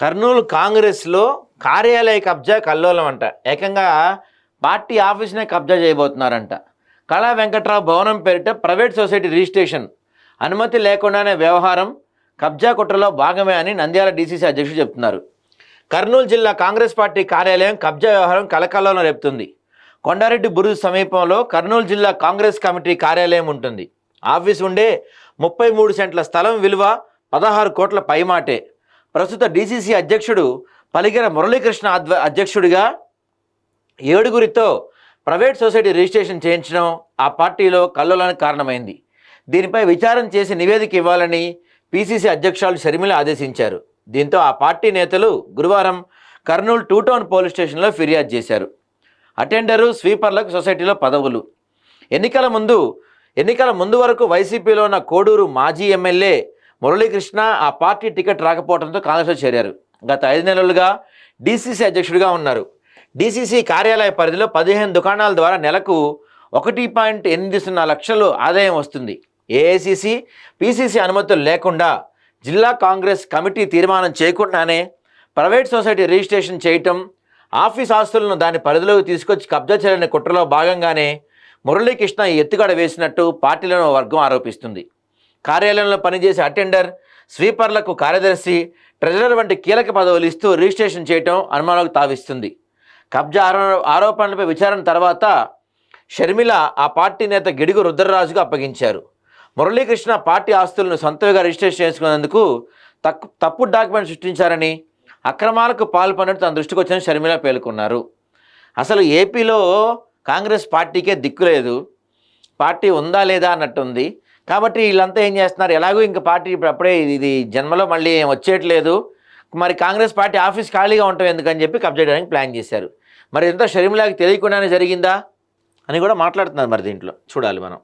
కర్నూలు కాంగ్రెస్లో కార్యాలయ కబ్జా కల్లోలం అంట. ఏకంగా పార్టీ ఆఫీస్నే కబ్జా చేయబోతున్నారంట. కళా వెంకట్రావు భవనం పేరిట ప్రైవేట్ సొసైటీ రిజిస్ట్రేషన్. అనుమతి లేకుండానే వ్యవహారం కబ్జా కుట్రలో భాగమే అని నంద్యాల డీసీసీ అధ్యక్షుడు చెప్తున్నారు. కర్నూలు జిల్లా కాంగ్రెస్ పార్టీ కార్యాలయం కబ్జా వ్యవహారం కలకల్లోనే రేపుతుంది. కొండారెడ్డి బురుజు సమీపంలో కర్నూలు జిల్లా కాంగ్రెస్ కమిటీ కార్యాలయం ఉంటుంది. ఆఫీస్ ఉండే ముప్పై మూడు సెంట్ల స్థలం విలువ పదహారు కోట్ల పైమాటే. ప్రస్తుత డీసీసీ అధ్యక్షుడు పలిగిన మురళీకృష్ణ అధ్వ అధ్యక్షుడిగా ఏడుగురితో ప్రైవేట్ సొసైటీ రిజిస్ట్రేషన్ చేయించడం ఆ పార్టీలో కల్లోలానికి కారణమైంది. దీనిపై విచారం చేసి నివేదిక ఇవ్వాలని పీసీసీ అధ్యక్షురాలు షర్మిల ఆదేశించారు. దీంతో ఆ పార్టీ నేతలు గురువారం కర్నూలు టూ టౌన్ పోలీస్ స్టేషన్లో ఫిర్యాదు చేశారు. అటెండరు స్వీపర్లకు సొసైటీలో పదవులు. ఎన్నికల ముందు ఎన్నికల ముందు వరకు వైసీపీలో ఉన్న కోడూరు మాజీ ఎమ్మెల్యే మురళీకృష్ణ ఆ పార్టీ టికెట్ రాకపోవడంతో కాంగ్రెస్లో చేరారు. గత ఐదు నెలలుగా డీసీసీ అధ్యక్షుడిగా ఉన్నారు. డీసీసీ కార్యాలయ పరిధిలో పదిహేను దుకాణాల ద్వారా నెలకు ఒకటి పాయింట్ ఎనిమిది సున్నా లక్షలు ఆదాయం వస్తుంది. ఏఐసిసి పిసిసి అనుమతులు లేకుండా జిల్లా కాంగ్రెస్ కమిటీ తీర్మానం చేయకుండానే ప్రైవేట్ సొసైటీ రిజిస్ట్రేషన్ చేయటం ఆఫీస్ ఆస్తులను దాని పరిధిలోకి తీసుకొచ్చి కబ్జా చేయాలనే కుట్రలో భాగంగానే మురళీకృష్ణ ఈ ఎత్తుగడ వేసినట్టు పార్టీలోని వర్గం ఆరోపిస్తుంది. కార్యాలయంలో పనిచేసే అటెండర్ స్వీపర్లకు కార్యదర్శి ట్రెజరర్ వంటి కీలక పదవులు ఇస్తూ రిజిస్ట్రేషన్ చేయటం అనుమానాలకు తావిస్తుంది. కబ్జా ఆరో ఆరోపణలపై విచారణ తర్వాత షర్మిల ఆ పార్టీ నేత గిడుగు రుద్రరాజుకు అప్పగించారు. మురళీకృష్ణ పార్టీ ఆస్తులను సొంతంగా రిజిస్ట్రేషన్ చేసుకునేందుకు తక్కు తప్పు డాక్యుమెంట్ సృష్టించారని అక్రమాలకు పాల్పడినట్టు తన దృష్టికి వచ్చిన షర్మిల పేర్కొన్నారు. అసలు ఏపీలో కాంగ్రెస్ పార్టీకే దిక్కు లేదు. పార్టీ ఉందా లేదా అన్నట్టుంది. కాబట్టి వీళ్ళంతా ఏం చేస్తున్నారు? ఎలాగో ఇంకా పార్టీ ఇప్పుడు అప్పుడే ఇది- జన్మలో మళ్ళీ వచ్చేయట్లేదు. మరి కాంగ్రెస్ పార్టీ ఆఫీస్ ఖాళీగా ఉంటాం ఎందుకని చెప్పి కబ్జా చేయడానికి ప్లాన్ చేశారు. మరి ఎంత షర్మిలాకి తెలియకుండానే జరిగిందా? అని కూడా మాట్లాడుతున్నారు మరి దీంట్లో. చూడాలి మనం.